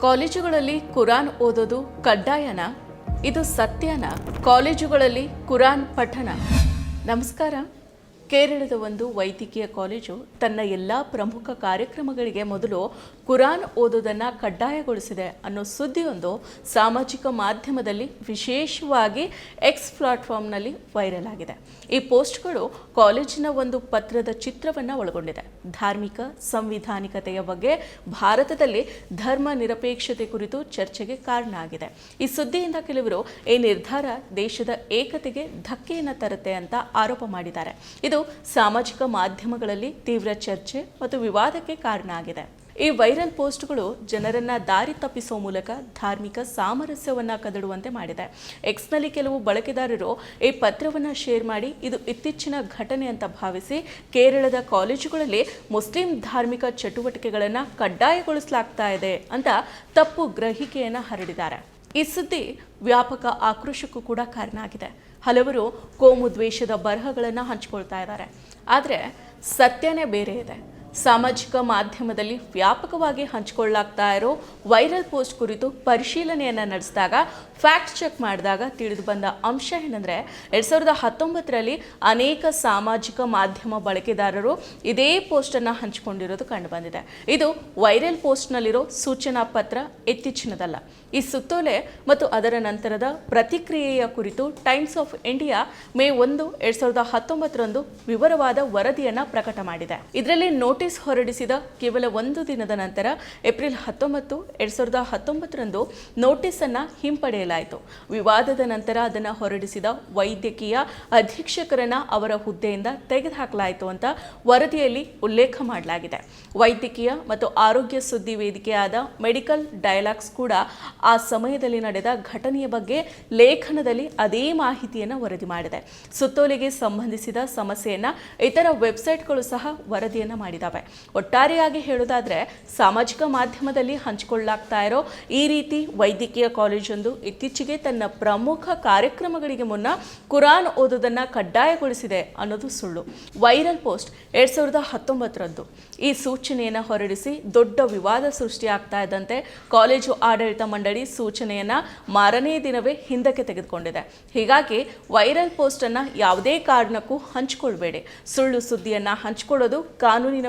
ಕಾಲೇಜುಗಳಲ್ಲಿ ಕುರಾನ್ ಓದೋದು ಕಡ್ಡಾಯನ? ಇದು ಸತ್ಯನ? ಕಾಲೇಜುಗಳಲ್ಲಿ ಕುರಾನ್ ಪಠಣ ನಮಸ್ಕಾರ. ಕೇರಳದ ಒಂದು ವೈದ್ಯಕೀಯ ಕಾಲೇಜು ತನ್ನ ಎಲ್ಲ ಪ್ರಮುಖ ಕಾರ್ಯಕ್ರಮಗಳಿಗೆ ಮೊದಲು ಕುರಾನ್ ಓದೋದನ್ನು ಕಡ್ಡಾಯಗೊಳಿಸಿದೆ ಅನ್ನೋ ಸುದ್ದಿಯೊಂದು ಸಾಮಾಜಿಕ ಮಾಧ್ಯಮದಲ್ಲಿ ವಿಶೇಷವಾಗಿ ಎಕ್ಸ್ ಪ್ಲಾಟ್ಫಾರ್ಮ್ನಲ್ಲಿ ವೈರಲ್ ಆಗಿದೆ. ಈ ಪೋಸ್ಟ್ಗಳು ಕಾಲೇಜಿನ ಒಂದು ಪತ್ರದ ಚಿತ್ರವನ್ನು ಒಳಗೊಂಡಿದೆ. ಧಾರ್ಮಿಕ ಸಂವಿಧಾನಿಕತೆಯ ಬಗ್ಗೆ ಭಾರತದಲ್ಲಿ ಧರ್ಮ ನಿರಪೇಕ್ಷತೆ ಕುರಿತು ಚರ್ಚೆಗೆ ಕಾರಣ ಆಗಿದೆ. ಈ ಸುದ್ದಿಯಿಂದ ಕೆಲವರು ಈ ನಿರ್ಧಾರ ದೇಶದ ಏಕತೆಗೆ ಧಕ್ಕೆಯನ್ನು ತರುತ್ತೆ ಅಂತ ಆರೋಪ ಮಾಡಿದ್ದಾರೆ. ಇದು ಸಾಮಾಜಿಕ ಮಾಧ್ಯಮಗಳಲ್ಲಿ ತೀವ್ರ ಚರ್ಚೆ ಮತ್ತು ವಿವಾದಕ್ಕೆ ಕಾರಣ ಆಗಿದೆ. ಈ ವೈರಲ್ ಪೋಸ್ಟ್ಗಳು ಜನರನ್ನ ದಾರಿ ತಪ್ಪಿಸುವ ಮೂಲಕ ಧಾರ್ಮಿಕ ಸಾಮರಸ್ಯವನ್ನ ಕದಡುವಂತೆ ಮಾಡಿದೆ. ಎಕ್ಸ್ನಲ್ಲಿ ಕೆಲವು ಬಳಕೆದಾರರು ಈ ಪತ್ರವನ್ನು ಶೇರ್ ಮಾಡಿ, ಇದು ಇತ್ತೀಚಿನ ಘಟನೆ ಅಂತ ಭಾವಿಸಿ ಕೇರಳದ ಕಾಲೇಜುಗಳಲ್ಲಿ ಮುಸ್ಲಿಂ ಧಾರ್ಮಿಕ ಚಟುವಟಿಕೆಗಳನ್ನು ಕಡ್ಡಾಯಗೊಳಿಸಲಾಗ್ತಾ ಇದೆ ಅಂತ ತಪ್ಪು ಗ್ರಹಿಕೆಯನ್ನು ಹರಡಿದ್ದಾರೆ. ಈ ಸುದ್ದಿ ವ್ಯಾಪಕ ಆಕ್ರೋಶಕ್ಕೂ ಕೂಡ ಕಾರಣ ಆಗಿದೆ. ಹಲವರು ಕೋಮು ದ್ವೇಷದ ಬರಹಗಳನ್ನು ಹಂಚಿಕೊಳ್ತಾ ಇದ್ದಾರೆ. ಆದರೆ ಸತ್ಯನೇ ಬೇರೆ ಇದೆ. ಸಾಮಾಜಿಕ ಮಾಧ್ಯಮದಲ್ಲಿ ವ್ಯಾಪಕವಾಗಿ ಹಂಚಿಕೊಳ್ಳಲಾಗ್ತಾ ಇರೋ ವೈರಲ್ ಪೋಸ್ಟ್ ಕುರಿತು ಪರಿಶೀಲನೆಯನ್ನು ನಡೆಸಿದಾಗ, ಫ್ಯಾಕ್ಟ್ ಚೆಕ್ ಮಾಡಿದಾಗ ತಿಳಿದು ಬಂದ ಅಂಶ ಏನಂದರೆ, ಎರಡು ಸಾವಿರದ ಹತ್ತೊಂಬತ್ತರಲ್ಲಿ ಅನೇಕ ಸಾಮಾಜಿಕ ಮಾಧ್ಯಮ ಬಳಕೆದಾರರು ಇದೇ ಪೋಸ್ಟನ್ನು ಹಂಚಿಕೊಂಡಿರೋದು ಕಂಡುಬಂದಿದೆ ಇದು ವೈರಲ್ ಪೋಸ್ಟ್ನಲ್ಲಿರೋ ಸೂಚನಾ ಪತ್ರ ಇತ್ತೀಚಿನದಲ್ಲ. ಈ ಸುತ್ತೋಲೆ ಮತ್ತು ಅದರ ನಂತರದ ಪ್ರತಿಕ್ರಿಯೆಯ ಕುರಿತು ಟೈಮ್ಸ್ ಆಫ್ ಇಂಡಿಯಾ ಮೇ ಒಂದು, ಎರಡು ಸಾವಿರದ ಹತ್ತೊಂಬತ್ತರಂದು ವಿವರವಾದ ವರದಿಯನ್ನು ಪ್ರಕಟ ಮಾಡಿದೆ. ಇದರಲ್ಲಿ ನೋಟಿಸ್ ಹೊರಡಿಸಿದ ಕೇವಲ ಒಂದು ದಿನದ ನಂತರ ಏಪ್ರಿಲ್ ಹತ್ತೊಂಬತ್ತು, ಎರಡು ಸಾವಿರದ ಹತ್ತೊಂಬತ್ತರಂದು ನೋಟಿಸನ್ನು ಹಿಂಪಡೆಯಲಾಯಿತು. ವಿವಾದದ ನಂತರ ಅದನ್ನು ಹೊರಡಿಸಿದ ವೈದ್ಯಕೀಯ ಅಧೀಕ್ಷಕರನ್ನು ಅವರ ಹುದ್ದೆಯಿಂದ ತೆಗೆದುಹಾಕಲಾಯಿತು ಅಂತ ವರದಿಯಲ್ಲಿ ಉಲ್ಲೇಖ ಮಾಡಲಾಗಿದೆ. ವೈದ್ಯಕೀಯ ಮತ್ತು ಆರೋಗ್ಯ ಸುದ್ದಿ ವೇದಿಕೆಯಾದ ಮೆಡಿಕಲ್ ಡಯಲಾಗ್ಸ್ ಕೂಡ ಆ ಸಮಯದಲ್ಲಿ ನಡೆದ ಘಟನೆಯ ಬಗ್ಗೆ ಲೇಖನದಲ್ಲಿ ಅದೇ ಮಾಹಿತಿಯನ್ನು ವರದಿ ಮಾಡಿದೆ. ಸುತ್ತೋಲೆಗೆ ಸಂಬಂಧಿಸಿದ ಸಮಸ್ಯೆಯನ್ನು ಇತರ ವೆಬ್ಸೈಟ್ಗಳು ಸಹ ವರದಿಯನ್ನ ಮಾಡಿದ್ದಾವೆ ಒಟ್ಟಾರೆಯಾಗಿ ಹೇಳೋದಾದರೆ ಸಾಮಾಜಿಕ ಮಾಧ್ಯಮದಲ್ಲಿ ಹಂಚಿಕೊಳ್ಳಾಗ್ತಾ ಇರೋ ಈ ರೀತಿ ವೈದ್ಯಕೀಯ ಕಾಲೇಜೊಂದು ಇತ್ತೀಚೆಗೆ ತನ್ನ ಪ್ರಮುಖ ಕಾರ್ಯಕ್ರಮಗಳಿಗೆ ಮುನ್ನ ಕುರಾನ್ ಓದೋದನ್ನು ಕಡ್ಡಾಯಗೊಳಿಸಿದೆ ಅನ್ನೋದು ಸುಳ್ಳು. ವೈರಲ್ ಪೋಸ್ಟ್ ಎರಡು ಸಾವಿರದ ಹತ್ತೊಂಬತ್ತರದ್ದು ಈ ಸೂಚನೆಯನ್ನು ಹೊರಡಿಸಿ ದೊಡ್ಡ ವಿವಾದ ಸೃಷ್ಟಿಯಾಗ್ತಾ ಇದ್ದಂತೆ ಕಾಲೇಜು ಆಡಳಿತ ಮಂಡಳಿ ಸೂಚನೆಯನ್ನ ಮಾರನೇ ದಿನವೇ ಹಿಂದಕ್ಕೆ ತೆಗೆದುಕೊಂಡಿದೆ. ಹೀಗಾಗಿ ವೈರಲ್ ಪೋಸ್ಟನ್ನು ಯಾವುದೇ ಕಾರಣಕ್ಕೂ ಹಂಚಿಕೊಳ್ಬೇಡಿ. ಸುಳ್ಳು ಸುದ್ದಿಯನ್ನ ಹಂಚಿಕೊಳ್ಳೋದು ಕಾನೂನಿನ